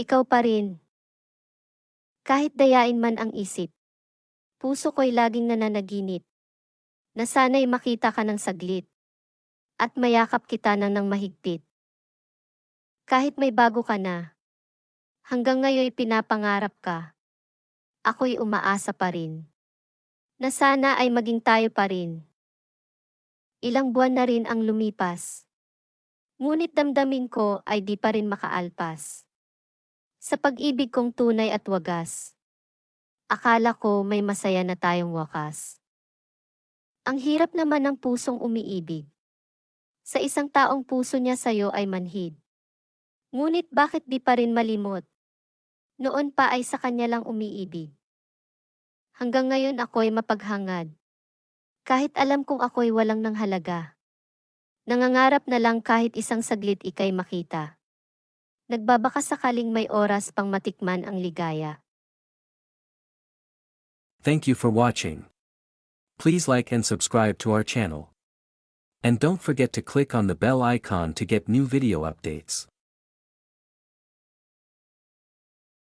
Ikaw pa rin. Kahit dayain man ang isip. Puso ko'y laging nananaginip. Na sana'y makita ka ng saglit. At mayakap kita ng ng mahigpit. Kahit may bago ka na. Hanggang ngayon'y pinapangarap ka. Ako'y umaasa pa rin. Na sana ay maging tayo pa rin. Ilang buwan na rin ang lumipas. Ngunit damdamin ko ay di pa rin makaalpas. Sa pag-ibig kong tunay at wagas. Akala ko may masaya na tayong wakas. Ang hirap naman ng pusong umiibig. Sa isang taong puso niya sa'yo ay manhid. Ngunit bakit di pa rin malimot? Noon pa ay sa kanya lang umiibig. Hanggang ngayon ako'y mapaghangad. Kahit alam kong ako'y walang nang halaga. Nangangarap na lang kahit isang saglit ikay makita. Nagbabaka sakaling may oras pang matikman ang ligaya. Thank you for watching. Please like and subscribe to our channel. And don't forget to click on the bell icon to get new video updates.